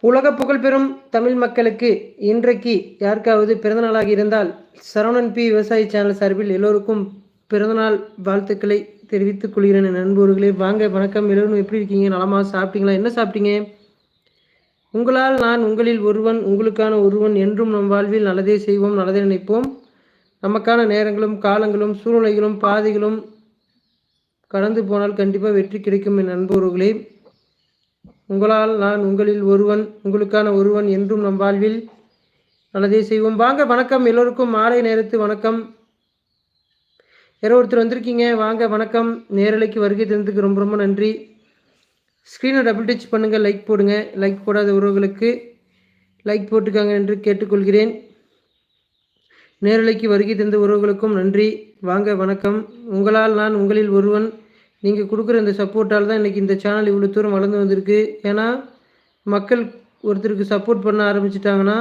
உலக புகழ்பெறும் தமிழ் மக்களுக்கு இன்றைக்கு யாருக்காவது பிறந்தநாளாக இருந்தால் சரவணன் பி விவசாய சேனல் சார்பில் எல்லோருக்கும் பிறந்தநாள் வாழ்த்துக்களை தெரிவித்துக் கொள்கிறேன். என் நண்பர்களே வாங்க வணக்கம். எல்லோரும் எப்படி இருக்கீங்க? நலமாக சாப்பிட்டீங்களா? என்ன சாப்பிட்டீங்க? உங்களால் நான் உங்களில் ஒருவன் உங்களுக்கான ஒருவன் என்றும் நம் வாழ்வில் நல்லதே செய்வோம் நல்லதே நினைப்போம். நமக்கான நேரங்களும் காலங்களும் சூழ்நிலைகளும் பாதைகளும் கடந்து போனால் கண்டிப்பாக வெற்றி கிடைக்கும். என் நண்பர்களே உங்களால் நான் உங்களில் ஒருவன் உங்களுக்கான ஒருவன் என்றும் நம் வாழ்வில் நல்லதே செய்வோம். வாங்க வணக்கம். எல்லோருக்கும் மாலை நேரத்து வணக்கம். யாரோ ஒருத்தர் வந்திருக்கீங்க. வாங்க வணக்கம். நேரலைக்கு வருகை தந்ததுக்கு ரொம்ப ரொம்ப நன்றி. ஸ்க்ரீனை டபுள் டச் பண்ணுங்கள் லைக் போடுங்க. லைக் போடாத உறவுகளுக்கு லைக் போட்டுக்காங்க என்று கேட்டுக்கொள்கிறேன். நேரலைக்கு வருகை தந்த உறவுகளுக்கும் நன்றி. வாங்க வணக்கம். உங்களால் நான் உங்களில் ஒருவன் நீங்கள் கொடுக்குற இந்த சப்போர்ட்டால் தான் இன்றைக்கி இந்த சேனல் இவ்வளோ தூரம் வளர்ந்து வந்திருக்கு. ஏன்னா மக்கள் ஒருத்தருக்கு சப்போர்ட் பண்ண ஆரம்பிச்சிட்டாங்கன்னா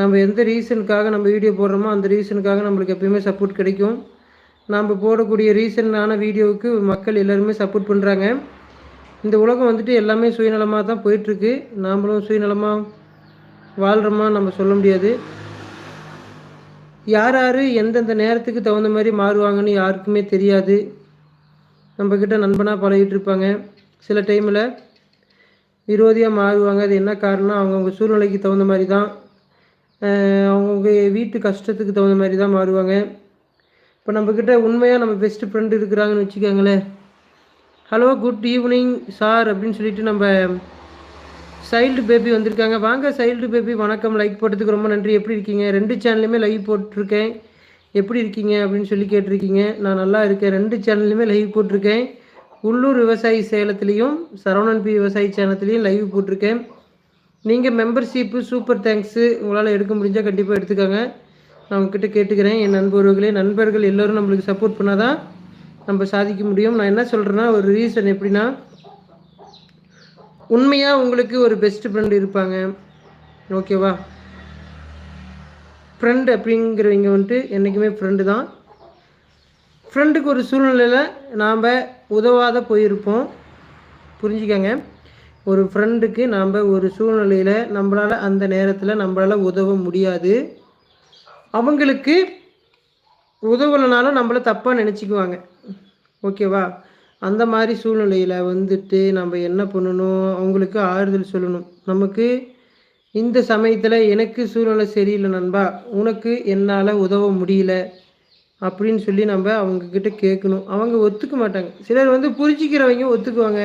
நம்ம எந்த ரீசனுக்காக நம்ம வீடியோ போடுறோமோ அந்த ரீசனுக்காக நம்மளுக்கு எப்பயுமே சப்போர்ட் கிடைக்கும். நம்ம போடக்கூடிய ரீசனான வீடியோவுக்கு மக்கள் எல்லாருமே சப்போர்ட் பண்ணுறாங்க இந்த உலகம் வந்துட்டு எல்லாமே சுயநலமாக தான் போயிட்டுருக்கு. நாமளும் சுயநலமாக வாழ்கிறோமா நம்ம சொல்ல முடியாது. யார் யார் எந்தெந்த நேரத்துக்கு தகுந்த மாதிரி மாறுவாங்கன்னு யாருக்குமே தெரியாது. நம்மக்கிட்ட நண்பனாக பழகிட்டு இருப்பாங்க சில டைமில் விரோதியாக மாறுவாங்க. அது என்ன காரணம் அவங்கவுங்க சூழ்நிலைக்கு தகுந்த மாதிரி தான் அவங்கவுங்க வீட்டு கஷ்டத்துக்கு தகுந்த மாதிரி தான் மாறுவாங்க. இப்போ நம்மக்கிட்ட உண்மையாக நம்ம பெஸ்ட் ஃப்ரெண்டு இருக்கிறாங்கன்னு வச்சுக்கோங்களேன். ஹலோ குட் ஈவினிங் சார் அப்படின்னு சொல்லிட்டு நம்ம சைல்டு பேபி வந்திருக்காங்க. வாங்க சைல்டு பேபி வணக்கம். லைக் போட்டதுக்கு ரொம்ப நன்றி. எப்படி இருக்கீங்க? ரெண்டு சேனல்லையுமே லைவ் போட்டிருக்கேன். எப்படி இருக்கீங்க அப்படின்னு சொல்லி கேட்டிருக்கீங்க. நான் நல்லா இருக்கேன். ரெண்டு சேனல்லையுமே லைவ் போட்டிருக்கேன். உள்ளூர் விவசாயி சேலத்துலேயும் சரவணன் பி விவசாயி சேனத்துலேயும் லைவ் போட்டிருக்கேன். நீங்கள் மெம்பர்ஷிப்பு சூப்பர் தேங்க்ஸு உங்களால் எடுக்க முடிஞ்சால் கண்டிப்பாக எடுத்துக்கோங்க. நான் உங்ககிட்ட கேட்டுக்கிறேன். என் நண்பர்களே நண்பர்கள் எல்லோரும் நம்மளுக்கு சப்போர்ட் பண்ணால் தான் நம்ம சாதிக்க முடியும். நான் என்ன சொல்கிறேன்னா ஒரு ரீசன் எப்படின்னா உண்மையாக உங்களுக்கு ஒரு பெஸ்ட் ஃப்ரெண்டு இருப்பாங்க. ஓகேவா ஃப்ரெண்டு அப்படிங்கிறவங்க வந்துட்டு என்றைக்குமே ஃப்ரெண்டு தான். ஃப்ரெண்டுக்கு ஒரு சூழ்நிலையில் நாம் உதவாத போயிருப்போம். புரிஞ்சுக்கங்க. ஒரு ஃப்ரெண்டுக்கு நாம் ஒரு சூழ்நிலையில் நம்மளால் அந்த நேரத்தில் நம்மளால் உதவ முடியாது. அவங்களுக்கு உதவலைனாலும் நம்மளை தப்பாக நினச்சிக்குவாங்க. ஓகேவா? அந்த மாதிரி சூழ்நிலையில் வந்துட்டு நம்ம என்ன பண்ணணும்? அவங்களுக்கு ஆறுதல் சொல்லணும். நமக்கு இந்த சமயத்தில் எனக்கு சூழ்நிலை சரியில்லை நண்பா. உனக்கு என்னால் உதவ முடியல அப்படின்னு சொல்லி நம்ம அவங்கக்கிட்ட கேட்கணும் அவங்க ஒத்துக்க மாட்டாங்க. சிலர் வந்து புரிஞ்சிக்கிறவங்க ஒத்துக்குவாங்க.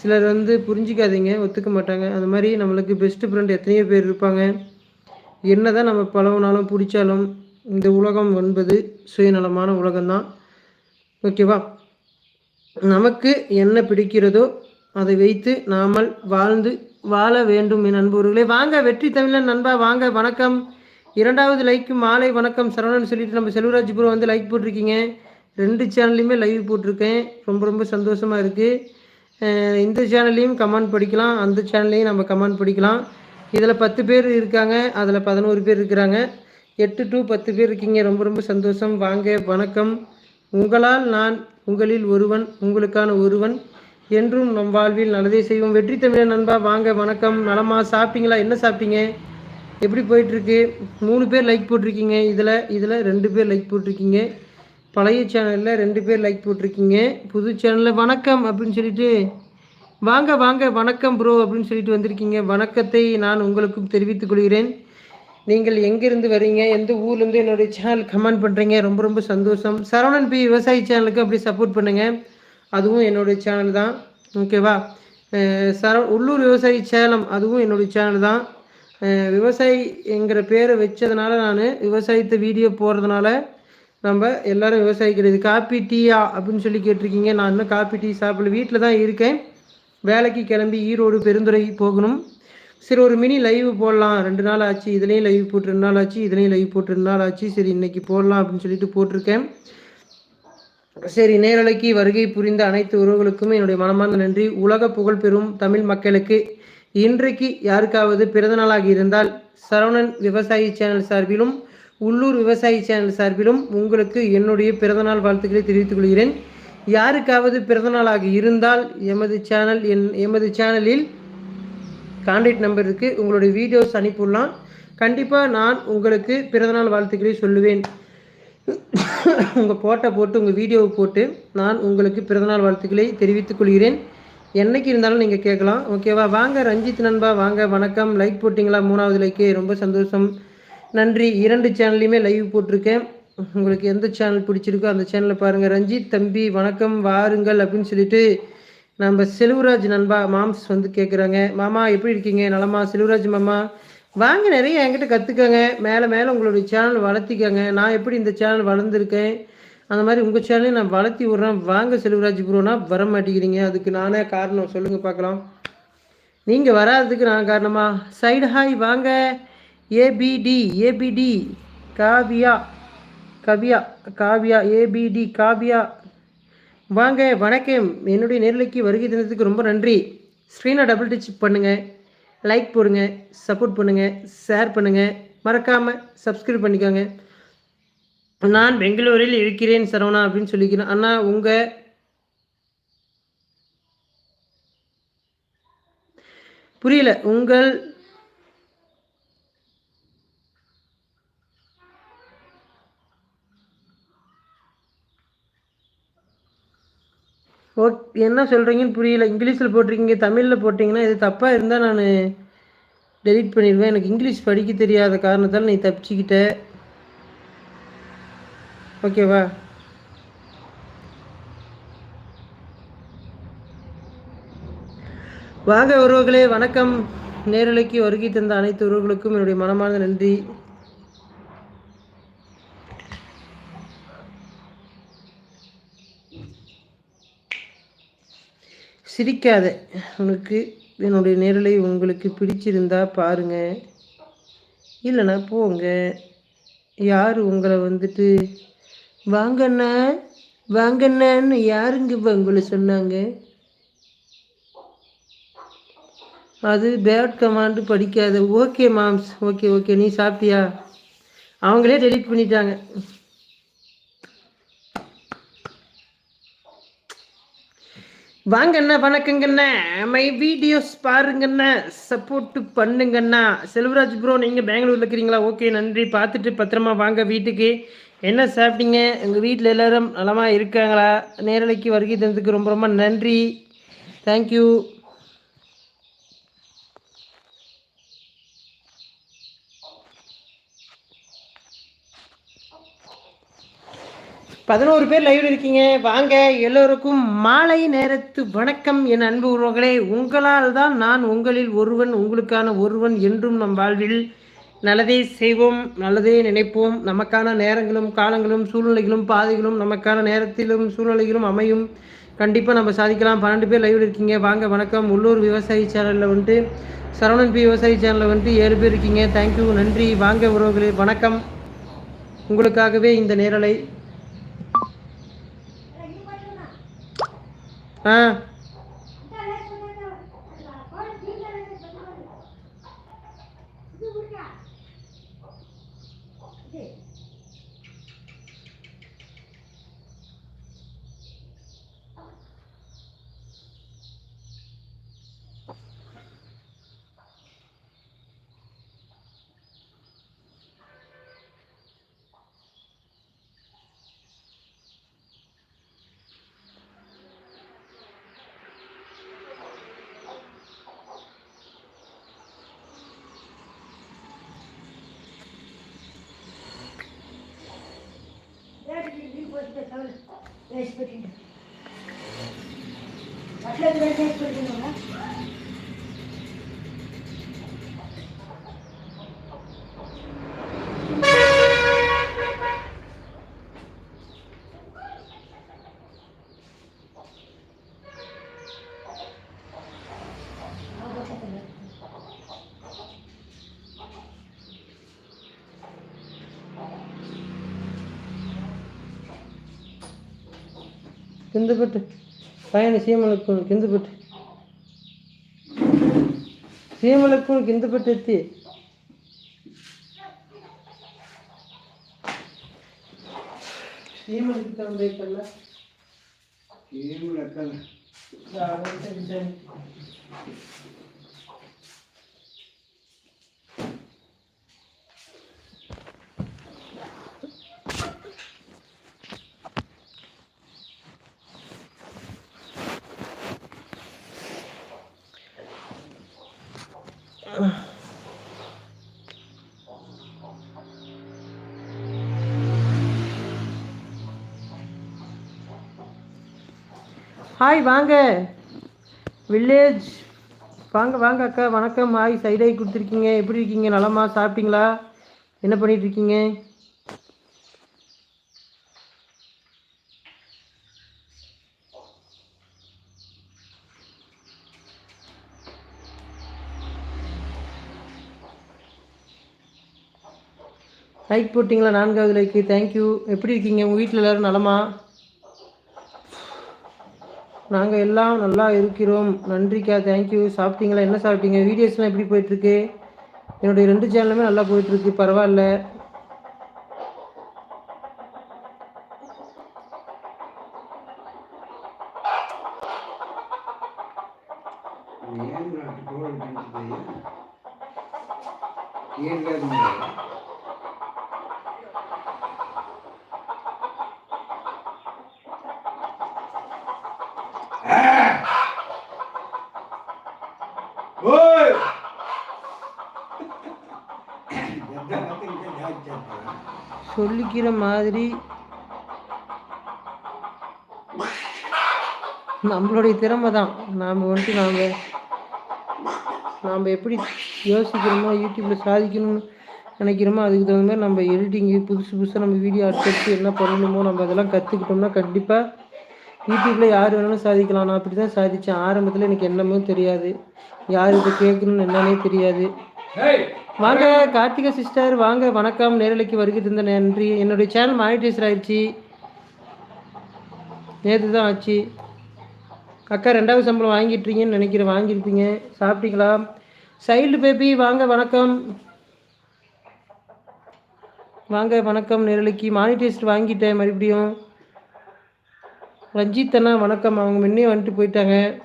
சிலர் வந்து புரிஞ்சிக்காதீங்க ஒத்துக்க மாட்டாங்க. அந்த மாதிரி நம்மளுக்கு பெஸ்ட் ஃப்ரெண்ட் எத்தனையோ பேர் இருப்பாங்க. என்னதான் நம்ம பழகினாலும் பிடிச்சாலும் இந்த உலகம் என்பது சுயநலமான உலகம்தான். ஓகேவா நமக்கு என்ன பிடிக்கிறதோ அதை வைத்து நாமல் வாழ்ந்து வாழ வேண்டும் என் நண்பர்களே வாங்க வெற்றி தமிழன் நண்பா வாங்க வணக்கம். இரண்டாவது லைக்கு மாலை வணக்கம். சரவணன் சொல்லிட்டு நம்ம செல்வராஜ்புரம் வந்து லைக் போட்டிருக்கீங்க. ரெண்டு சேனல்லையுமே லைவ் போட்டிருக்கேன். ரொம்ப ரொம்ப சந்தோஷமாக இருக்குது இந்த சேனல்லையும் கமெண்ட் படிக்கலாம். அந்த சேனல்லையும் நம்ம கமெண்ட் படிக்கலாம். இதில் பத்து பேர் இருக்காங்க. அதில் பதினோரு பேர் இருக்கிறாங்க. எட்டு டு பத்து பேர் இருக்கீங்க. ரொம்ப ரொம்ப சந்தோஷம். வாங்க வணக்கம். உங்களால் நான் உங்களில் ஒருவன் உங்களுக்கான ஒருவன் என்றும் நம் வாழ்வில் நல்லதே செய்வோம். வெற்றி தமிழன் நண்பா வாங்க வணக்கம். நலமா சாப்பிட்டீங்களா? என்ன சாப்பிட்டீங்க? எப்படி போயிட்டுருக்கு? மூணு பேர் லைக் போட்டிருக்கீங்க. இதில் இதில் ரெண்டு பேர் லைக் போட்டிருக்கீங்க. பழைய சேனலில் ரெண்டு பேர் லைக் போட்டிருக்கீங்க. புது சேனலில் வணக்கம் அப்படின்னு சொல்லிட்டு வாங்க வாங்க வணக்கம் ப்ரோ அப்படின்னு சொல்லிட்டு வந்திருக்கீங்க. வணக்கத்தை நான் உங்களுக்கும் தெரிவித்துக் கொள்கிறேன். நீங்கள் எங்கேருந்து வரீங்க? எந்த ஊர்லேருந்து என்னுடைய சேனல் கமெண்ட் பண்ணுறீங்க ரொம்ப ரொம்ப சந்தோஷம். சரவணன் பி விவசாய சேனலுக்கு அப்படி சப்போர்ட் பண்ணுங்கள் அதுவும் என்னுடைய சேனல் தான். ஓகேவா சர உள்ளூர் விவசாயி சேலம் அதுவும் என்னுடைய சேனல் தான். விவசாயி என்கிற பேரை வச்சதுனால நான் விவசாயத்தை வீடியோ போடுறதுனால நம்ம எல்லாரும் விவசாயி கிடையாது காப்பி டீயா அப்படின்னு சொல்லி கேட்டிருக்கீங்க. நான் இன்னும் காப்பி டீ சாப்பிடல. வீட்டில் தான் இருக்கேன். வேலைக்கு கிளம்பி ஈரோடு பெருந்துறை போகணும். சரி ஒரு மினி லைவ் போடலாம். ரெண்டு நாள் ஆச்சு. இதுலேயும் லைவ் போட்டு ரெண்டு நாள் ஆச்சு. இதுலேயும் லைவ் போட்டு ரெண்டு நாள் ஆச்சு. சரி இன்றைக்கி போடலாம் அப்படின்னு சொல்லிட்டு போட்டிருக்கேன். சரி நேரலைக்கு வருகை புரிந்த அனைத்து உறவுகளுக்கும் என்னுடைய மனமார்ந்த நன்றி. உலக புகழ் பெறும் தமிழ் மக்களுக்கு இன்றைக்கு யாருக்காவது பிறந்தநாளாக இருந்தால் சரவணன் விவசாயி சேனல் சார்பிலும் உள்ளூர் விவசாயி சேனல் சார்பிலும் உங்களுக்கு என்னுடைய பிறந்தநாள் வாழ்த்துக்களை தெரிவித்துக் கொள்கிறேன். யாருக்காவது பிறந்தநாளாக இருந்தால் எமது சேனல் என் எமது சேனலில் கான்டாக்ட் நம்பருக்கு உங்களுடைய வீடியோஸ் அனுப்பிவிடலாம் கண்டிப்பாக நான் உங்களுக்கு பிறந்தநாள் வாழ்த்துக்களை சொல்லுவேன். உங்கள் போட்டோ போட்டு உங்கள் வீடியோவை போட்டு நான் உங்களுக்கு பிறந்தநாள் வாழ்த்துக்களை தெரிவித்துக் கொள்கிறேன். என்னைக்கு இருந்தாலும் நீங்கள் கேட்கலாம். ஓகேவா வாங்க ரஞ்சித் நண்பா வாங்க. வணக்கம். லைக் போட்டிங்களா? மூணாவது லைக்கு ரொம்ப சந்தோஷம். நன்றி. இரண்டு சேனல்லையுமே லைவ் போட்டிருக்கேன். உங்களுக்கு எந்த சேனல் பிடிச்சிருக்கோ அந்த சேனலை பாருங்கள் ரஞ்சித் தம்பி வணக்கம். வாருங்கள் அப்படின்னு சொல்லிட்டு நம்ம செல்வராஜ் நண்பா மாம்ஸ் வந்து கேட்குறாங்க மாமா எப்படி இருக்கீங்க? நலமா? செல்வராஜ் மாமா வாங்க நிறைய என்கிட்ட கற்றுக்கங்க மேலே மேலே உங்களுடைய சேனல் வளர்த்திக்கங்க. நான் எப்படி இந்த சேனல் வளர்ந்துருக்கேன்? அந்த மாதிரி உங்கள் சேனலையும் நான் வளர்த்தி விட்றேன். வாங்க செல்வராஜ் ப்ரோனா வர மாட்டேங்கிறீங்க. அதுக்கு நானே காரணம் சொல்லுங்கள் பார்க்கலாம். நீங்கள் வராததுக்கு நான் காரணமா? சைடு ஹாய் வாங்க. ஏபிடி ஏபிடி காவியா. கவியா காவியா ஏபிடி காவியா. வாங்க வணக்கம். என்னுடைய நேரலைக்கு வருகை தினத்துக்கு ரொம்ப நன்றி. ஸ்க்ரீனை டபுள் டச் பண்ணுங்கள் லைக் போடுங்க சப்போர்ட் பண்ணுங்கள் ஷேர் பண்ணுங்கள் மறக்காமல் சப்ஸ்கிரைப் பண்ணிக்கோங்க. நான் பெங்களூரில் இருக்கிறேன் சரவணா அப்படின்னு சொல்லிக்கிறேன். அண்ணா உங்கள் புரியல. உங்கள் ஓக் என்ன சொல்கிறீங்கன்னு புரியல. இங்கிலீஷில் போட்டிருக்கீங்க தமிழில் போட்டிங்கன்னா இது தப்பாக இருந்தால் நான் டெலிட் பண்ணிடுவேன். எனக்கு இங்கிலீஷ் படிக்க தெரியாத காரணத்தால் நீ தப்பிச்சுக்கிட்ட. ஓகேவா வாங்க உறவுகளே வணக்கம். நேரலைக்கு வருகை தந்த அனைத்து உறவுகளுக்கும் என்னுடைய மனமார்ந்த நன்றி. சிரிக்காத. உனக்கு என்னுடைய நேரலை உங்களுக்கு பிடிச்சிருந்தா பாருங்க. இல்லைனா போங்க. யார் உங்களை வந்துட்டு வாங்கண்ணா வாங்கண்ணான்னு யாருங்க இப்போ உங்களை சொன்னாங்க? அது பேட் கமாண்டு படிக்காத. ஓகே மாம்ஸ் ஓகே ஓகே நீ சாப்பிட்டியா? அவங்களே டெலிட் பண்ணிட்டாங்க. வாங்கண்ணா வணக்கங்கண்ணா. மை வீடியோஸ் பாருங்கண்ணா. சப்போர்ட் பண்ணுங்கண்ணா. செல்வராஜ் ப்ரோ நீங்கள் பெங்களூரில் இருக்கிறீங்களா ஓகே நன்றி. பார்த்துட்டு பத்திரமா வாங்க வீட்டுக்கு. என்ன சாப்பிட்டீங்க? எங்கள் வீட்டில் எல்லோரும் நலமாக இருக்காங்களா? நேரலைக்கு வருகை தந்ததுக்கு ரொம்ப ரொம்ப நன்றி. தேங்க்யூ பதினோரு பேர் லைவ்ல இருக்கீங்க. வாங்க எல்லோருக்கும் மாலை நேரத்து வணக்கம். என் அன்பு உறவுகளே உங்களால் தான் நான் உங்களில் ஒருவன் உங்களுக்கான ஒருவன் என்றும் நம் வாழ்வில் நல்லதே செய்வோம் நல்லதே நினைப்போம். நமக்கான நேரங்களும் காலங்களும் சூழ்நிலைகளும் பாதைகளும் நமக்கான நேரத்திலும் சூழ்நிலைகளும் அமையும். கண்டிப்பாக நம்ம சாதிக்கலாம். பன்னெண்டு பேர் லைவ்ல இருக்கீங்க. வாங்க வணக்கம். உள்ளூர் விவசாயி சேனலில் வந்துட்டு சரவணன் பி விவசாயி சேனலில் வந்துட்டு ஏழு பேர் இருக்கீங்க. தேங்க்யூ நன்றி. வாங்க உறவுகளே வணக்கம். உங்களுக்காகவே இந்த நேரலை 嗯。వేసి పెట్టిండు. అట్లా వేసి పెట్టిండు కింద పెట్టు పైన సీమలకు కింద పెట్టు సీమలకు కింద పెట్టు ఎత్తి సీమలకు కల్లా ఏం ஹாய் வாங்க. வில்லேஜ் வாங்க வாங்க அக்கா. வணக்கம். ஹாய் சைடாகி கொடுத்துருக்கீங்க. எப்படி இருக்கீங்க? நலமா? சாப்பிட்டீங்களா? என்ன பண்ணிட்டு இருக்கீங்க? லைக் போட்டிங்களா? நான்காவது லைக்கு தேங்க்யூ எப்படி இருக்கீங்க? உங்கள் வீட்டில் எல்லோரும் நலமா? நாங்கள் எல்லாம் நல்லா இருக்கிறோம். நன்றிக்கா தேங்க்யூ சாப்பிட்டீங்களா? என்ன சாப்பிட்டீங்க? வீடியோஸ்லாம் எப்படி போயிட்டுருக்கு என்னுடைய ரெண்டு சேனலுமே நல்லா போயிட்டுருக்கு பரவாயில்ல. சொல்லிக்கிற மாதிரி நம்மளுடைய திறமை தான் நாம் வந்துட்டு நாம் நாம் எப்படி யோசிக்கிறோமோ யூடியூப்பில் சாதிக்கணும்னு நினைக்கிறோமோ அதுக்கு தகுந்த மாதிரி நம்ம எடிட்டிங்கு புதுசு புதுசாக நம்ம வீடியோ அடுத்தடுத்து என்ன பண்ணணுமோ நம்ம அதெல்லாம் கற்றுக்கிட்டோம்னா கண்டிப்பாக யூடியூப்பில் யார் வேணாலும் சாதிக்கலாம். நான் அப்படி தான் சாதித்தேன் ஆரம்பத்தில் எனக்கு என்னமோ தெரியாது. யார் இதை கேட்கணும்னு என்னன்னே தெரியாது. வாங்க கார்த்திகா சிஸ்டர் வாங்க வணக்கம். நேரலைக்கு வருகை தந்த நன்றி. என்னுடைய சேனல் மானிட்டைசர் ஆயிடுச்சு. நேற்று தான் ஆச்சு. அக்கா ரெண்டாவது சம்பளம் வாங்கிட்டுருங்கன்னு நினைக்கிறேன். வாங்கியிருப்பீங்க. சாப்பிட்டீங்களா? சைல்டு பேபி வாங்க வணக்கம். வாங்க வணக்கம் நேரலைக்கு. மானிட்டைஸ்ட் வாங்கிட்டேன் மறுபடியும். ரஞ்சித் அண்ணா வணக்கம். அவங்க முன்னே வந்துட்டு போயிட்டாங்க.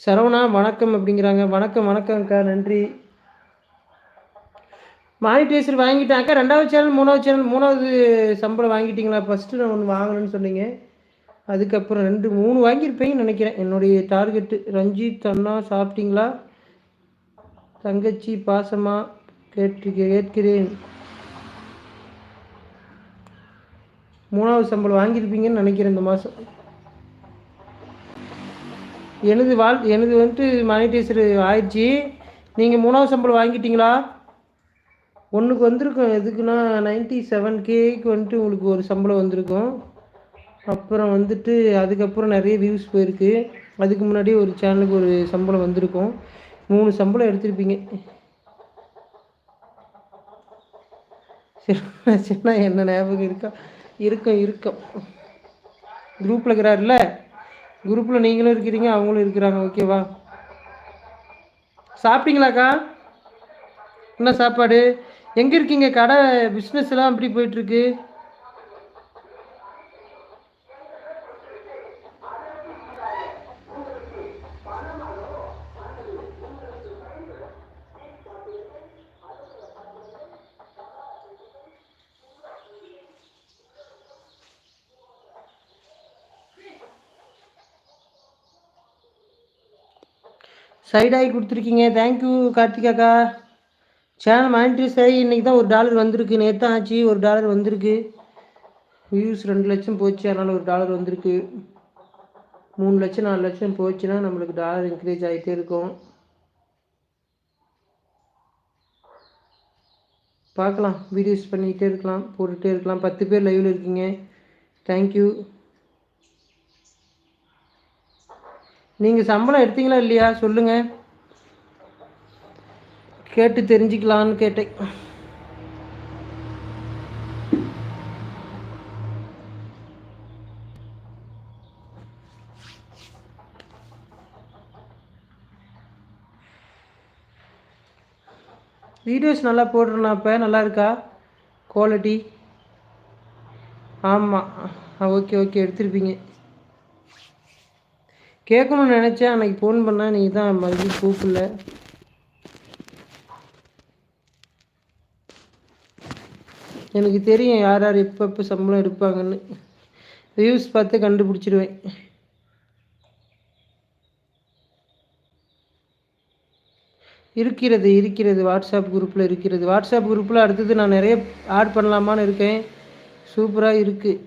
சரவணா வணக்கம் அப்படிங்கிறாங்க. வணக்கம் வணக்கம்க்கா நன்றி. மானிட்டைசர் வாங்கிட்டேன்க்கா ரெண்டாவது சேனல் மூணாவது சேனல் மூணாவது சம்பளம் வாங்கிட்டீங்களா? ஃபஸ்ட்டு நான் ஒன்று வாங்கணும்னு சொன்னீங்க. அதுக்கப்புறம் ரெண்டு மூணு வாங்கியிருப்பீங்கன்னு நினைக்கிறேன். என்னுடைய டார்கெட்டு ரஞ்சித் அண்ணா சாப்பிட்டீங்களா? தங்கச்சி பாசமா கேட்டு கேட்கிறேன். மூணாவது சம்பளம் வாங்கியிருப்பீங்கன்னு நினைக்கிறேன் இந்த மாதம் எனது வாழ் எனது வந்துட்டு மானிட்டைசர் ஆயிடுச்சு. நீங்கள் மூணாவது சம்பளம் வாங்கிட்டீங்களா? ஒன்றுக்கு வந்திருக்கும். எதுக்குன்னா நைன்ட்டி செவன் கேக்கு வந்துட்டு உங்களுக்கு ஒரு சம்பளம் வந்திருக்கும். அப்புறம் வந்துட்டு அதுக்கப்புறம் நிறைய வியூஸ் போயிருக்கு. அதுக்கு முன்னாடி ஒரு சேனலுக்கு ஒரு சம்பளம் வந்திருக்கும். மூணு சம்பளம் எடுத்திருப்பீங்க. சின்ன சின்ன என்ன ஞாபகம் இருக்கா? இருக்கும் இருக்கும். குரூப்பில் இருக்கிறாருல்ல குரூப்பில் நீங்களும் இருக்கிறீங்க அவங்களும் இருக்கிறாங்க ஓகேவா? சாப்பிட்டீங்களாக்கா? என்ன சாப்பாடு? எங்கே இருக்கீங்க? கடை பிஸ்னஸ் எல்லாம் எப்படி போயிட்டுருக்கு சைடாகி கொடுத்துருக்கீங்க. தேங்க்யூ கார்த்திகாக்கா சேனல் மானிட்டரைஸ் ஆகி இன்றைக்கி தான் ஒரு டாலர் வந்திருக்கு. நேற்று ஆச்சு ஒரு டாலர் வந்திருக்கு. வியூஸ் ரெண்டு லட்சம் போச்சு. அதனால் ஒரு டாலர் வந்திருக்கு. மூணு லட்சம் நாலு லட்சம் போச்சுன்னா நம்மளுக்கு டாலர் இன்க்ரீஸ் ஆகிட்டே இருக்கும். பார்க்கலாம். வீடியோஸ் பண்ணிக்கிட்டே இருக்கலாம் போட்டுகிட்டே இருக்கலாம். பத்து பேர் லைவில் இருக்கீங்க. தேங்க்யூ நீங்கள் சம்பளம் எடுத்தீங்களா இல்லையா? சொல்லுங்கள் கேட்டு தெரிஞ்சுக்கலான்னு கேட்டேன். வீடியோஸ் நல்லா போடுறேண்ணா இப்போ நல்லா இருக்கா? குவாலிட்டி ஆமாம் ஓகே ஓகே எடுத்துருப்பீங்க. கேட்கணும்னு நினச்சேன். அன்றைக்கி ஃபோன் பண்ணால் நீ தான் மறுபடியும் கூப்பிடல. எனக்கு தெரியும் யார் யார் எப்போ சம்பளம் எடுப்பாங்கன்னு. வியூஸ் பார்த்து கண்டுபிடிச்சிடுவேன். இருக்கிறது இருக்கிறது. வாட்ஸ்அப் குரூப்பில் இருக்கிறது. வாட்ஸ்அப் குரூப்பில் அடுத்தது நான் நிறைய ஆட் பண்ணலாமான்னு இருக்கேன். சூப்பராக இருக்குது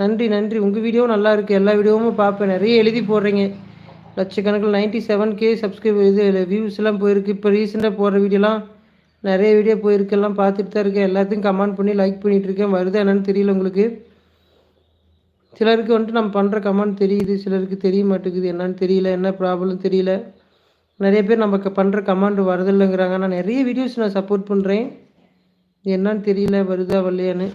நன்றி நன்றி. உங்கள் வீடியோவும் நல்லா இருக்குது எல்லா வீடியோவும் பார்ப்பேன். நிறைய எழுதி போடுறீங்க. லட்சக்கணக்கில் நைன்ட்டி செவன் கே சப்ஸ்கிரைப் இது வியூஸ்லாம் போயிருக்கு. இப்போ ரீசெண்டாக போடுற வீடியோலாம் நிறைய வீடியோ போயிருக்கு. எல்லாம் பார்த்துட்டு தான் இருக்கேன். எல்லாத்தையும் கமெண்ட் பண்ணி லைக் பண்ணிகிட்டு இருக்கேன். வருதா என்னன்னு தெரியல உங்களுக்கு. சிலருக்கு வந்துட்டு நம்ம பண்ணுற கமெண்ட் தெரியுது. சிலருக்கு தெரிய மாட்டேங்குது. என்னன்னு தெரியல. என்ன ப்ராப்ளம் தெரியல. நிறைய பேர் நமக்கு பண்ணுற கமெண்ட் வரதில்லைங்கிறாங்க. நான் நிறைய வீடியோஸ் நான் சப்போர்ட் பண்ணுறேன் என்னன்னு தெரியல. வருதா வரலையான்னு.